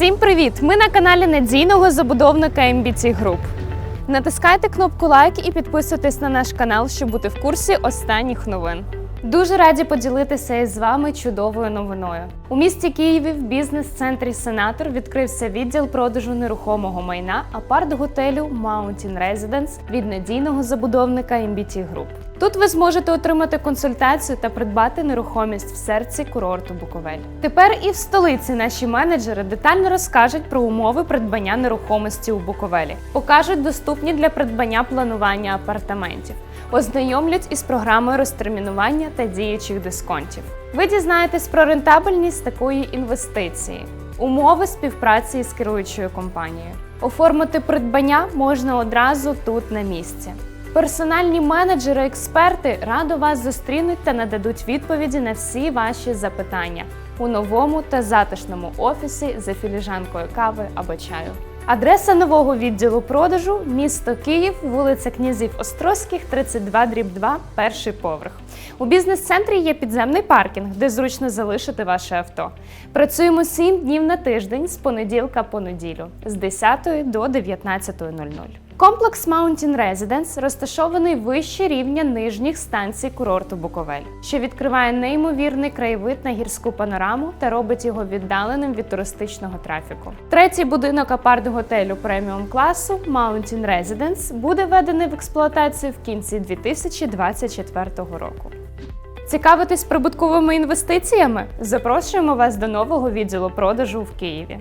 Всім привіт! Ми на каналі надійного забудовника MBT Group. Натискайте кнопку лайк і підписуйтесь на наш канал, щоб бути в курсі останніх новин. Дуже раді поділитися із вами чудовою новиною. У місті Києві в бізнес-центрі Сенатор відкрився відділ продажу нерухомого майна апарт-готелю Mountain Residence від надійного забудовника MBT Group. Тут ви зможете отримати консультацію та придбати нерухомість в серці курорту Буковель. Тепер і в столиці наші менеджери детально розкажуть про умови придбання нерухомості у Буковелі, покажуть доступні для придбання планування апартаментів, ознайомлять із програмою розтермінування та діючих дисконтів. Ви дізнаєтесь про рентабельність такої інвестиції, умови співпраці з керуючою компанією. Оформити придбання можна одразу тут на місці. Персональні менеджери-експерти радо вас зустрінуть та нададуть відповіді на всі ваші запитання у новому та затишному офісі за філіжанкою кави або чаю. Адреса нового відділу продажу місто Київ, вулиця Князів Острозьких, 32 дріб 2, перший поверх. У бізнес-центрі є підземний паркінг, де зручно залишити ваше авто. Працюємо 7 днів на тиждень з понеділка по неділю з 10 до 19.00. Комплекс Mountain Residence розташований вище рівня нижніх станцій курорту Буковель, що відкриває неймовірний краєвид на гірську панораму та робить його віддаленим від туристичного трафіку. Третій будинок апарт-готелю преміум класу Mountain Residence буде введений в експлуатацію в кінці 2024 року. Цікавитесь прибутковими інвестиціями? Запрошуємо вас до нового відділу продажу в Києві.